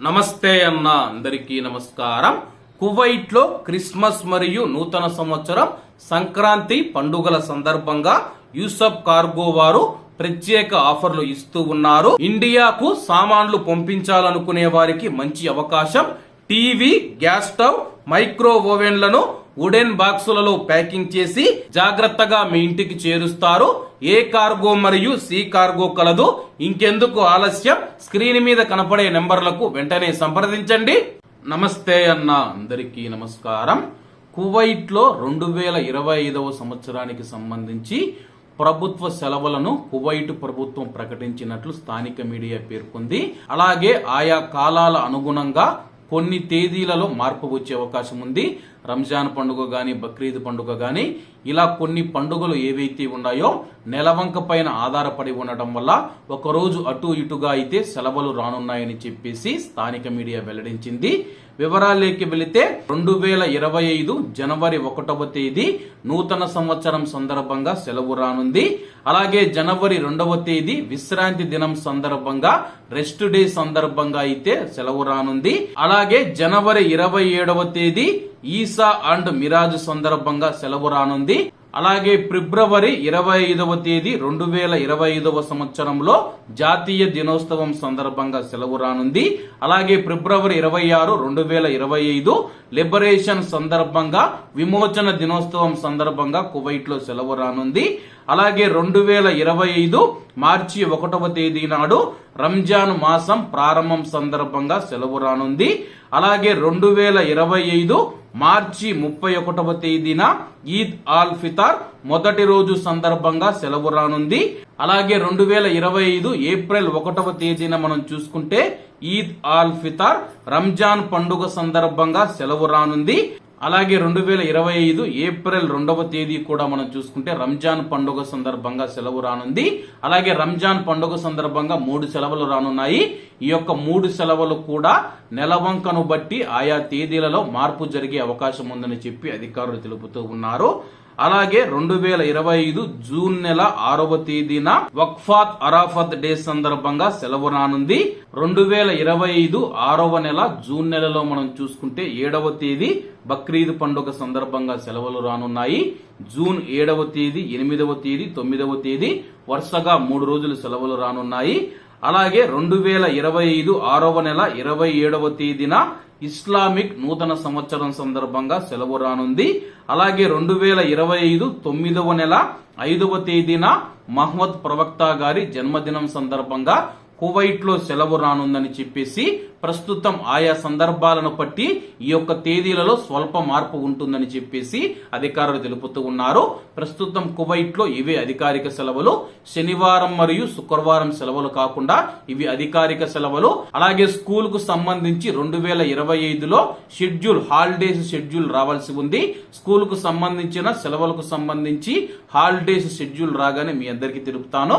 నమస్తే అన్న అందరికీ నమస్కారం. కువైట్లో క్రిస్మస్ మరియు నూతన సంవత్సరం సంక్రాంతి పండుగల సందర్భంగా యూసఫ్ కార్గో వారు ప్రత్యేక ఆఫర్లు ఇస్తూ ఉన్నారు. ఇండియాకు సామాన్లు పంపించాలనుకునే వారికి మంచి అవకాశం టీవీ గ్యాస్ స్టవ్ మైక్రో ఓవెన్లను వుడెన్ బాక్సులలో ప్యాకింగ్ చేసి జాగ్రత్తగా మీ ఇంటికి చేరుస్తారు. ఏ కార్గో మరియు సి కార్గో కలదు. ఇంకెందుకు ఆలస్యం? స్క్రీన్ మీద కనపడే నెంబర్లకు వెంటనే సంప్రదించండి. నమస్తే అన్న అందరికీ నమస్కారం. కువైట్లో రెండు వేల ఇరవై ఐదవ సంవత్సరానికి సంబంధించి ప్రభుత్వ సెలవులను కువైట్ ప్రభుత్వం ప్రకటించినట్లు స్థానిక మీడియా పేర్కొంది. అలాగే ఆయా కాలాల అనుగుణంగా కొన్ని తేదీలలో మార్పు వచ్చే అవకాశం ఉంది. రంజాన్ పండుగ కానీ బక్రీద్ పండుగ కానీ ఇలా కొన్ని పండుగలు ఏవైతే ఉన్నాయో నెలవంక పైన ఆధారపడి ఉండటం వల్ల ఒకరోజు అటు ఇటుగా అయితే సెలవులు రానున్నాయని చెప్పేసి స్థానిక మీడియా వెల్లడించింది. వివరాలేకి వెళితే రెండు వేల ఇరవై ఐదు జనవరి ఒకటవ తేదీ నూతన సంవత్సరం సందర్భంగా సెలవు రానుంది. అలాగే జనవరి రెండవ తేదీ విశ్రాంతి దినం సందర్భంగా రెస్ట్ డే సందర్భంగా అయితే సెలవు రానుంది. అలాగే జనవరి ఇరవై ఏడవ తేదీ ఈసా అండ్ మిరాజ్ సందర్భంగా సెలవు రానుంది. అలాగే ఫిబ్రవరి ఇరవై ఐదవ తేదీ రెండు వేల ఇరవై ఐదవ సంవత్సరంలో జాతీయ దినోత్సవం సందర్భంగా సెలవు రానుంది. అలాగే ఫిబ్రవరి ఇరవై ఆరు రెండు వేల ఇరవై ఐదు లిబరేషన్ సందర్భంగా విమోచన దినోత్సవం సందర్భంగా కువైట్లో సెలవు రానుంది. అలాగే రెండు వేల ఇరవై ఐదు మార్చి ఒకటవ తేదీ నాడు రంజాన్ మాసం ప్రారంభం సందర్భంగా సెలవు రానుంది. అలాగే రెండు వేల ఇరవై ఐదు మార్చి ముప్పై ఒకటవ తేదీన ఈద్ ఆల్ ఫితార్ మొదటి రోజు సందర్భంగా సెలవు రానుంది. అలాగే రెండు వేల ఇరవై ఐదు ఏప్రిల్ ఒకటవ తేదీన మనం చూసుకుంటే ఈద్ ఆల్ ఫితార్ రంజాన్ పండుగ సందర్భంగా సెలవు రానుంది. అలాగే రెండు వేల ఇరవై ఐదు ఏప్రిల్ రెండవ తేదీ కూడా మనం చూసుకుంటే రంజాన్ పండుగ సందర్భంగా సెలవు రానుంది. అలాగే రంజాన్ పండుగ సందర్భంగా మూడు సెలవులు రానున్నాయి. ఈ యొక్క మూడు సెలవులు కూడా నెలవంకను బట్టి ఆయా తేదీలలో మార్పు జరిగే అవకాశం ఉందని చెప్పి అధికారులు తెలుపుతూ ఉన్నారు. అలాగే రెండు వేల ఇరవై ఐదు జూన్ నెల ఆరవ తేదీన వక్ఫాత్ అరాఫత్ డే సందర్భంగా సెలవు రానుంది. రెండు వేల ఇరవై ఐదు ఆరవ నెల జూన్ నెలలో మనం చూసుకుంటే ఏడవ తేదీ బక్రీద్ పండుగ సందర్భంగా సెలవులు రానున్నాయి. జూన్ ఏడవ తేదీ ఎనిమిదవ తేదీ తొమ్మిదవ తేదీ వరుసగా మూడు రోజులు సెలవులు రానున్నాయి. అలాగే రెండు వేల ఇరవై ఐదు ఆరవ నెల ఇరవై ఏడవ తేదీన ఇస్లామిక్ నూతన సంవత్సరం సందర్భంగా సెలవు రానుంది. అలాగే రెండు వేల ఇరవై ఐదు తొమ్మిదవ నెల ఐదవ తేదీన మహమ్మద్ ప్రవక్త గారి జన్మదినం సందర్భంగా కువైట్లో సెలవు రానుందని చెప్పేసి ప్రస్తుతం ఆయా సందర్భాలను బట్టి ఈ యొక్క తేదీలలో స్వల్ప మార్పు ఉంటుందని చెప్పేసి అధికారులు తెలుపుతూ ఉన్నారు. ప్రస్తుతం కువైట్లో ఇవే అధికారిక సెలవులు. శనివారం మరియు శుక్రవారం సెలవులు కాకుండా ఇవి అధికారిక సెలవులు. అలాగే స్కూల్కు సంబంధించి రెండు వేల ఇరవై ఐదులో షెడ్యూల్ హాలిడేస్ షెడ్యూల్ రావాల్సి ఉంది. స్కూల్కు సంబంధించిన సెలవులకు సంబంధించి హాలిడేస్ షెడ్యూల్ రాగానే మీ అందరికీ తెలుపుతాను.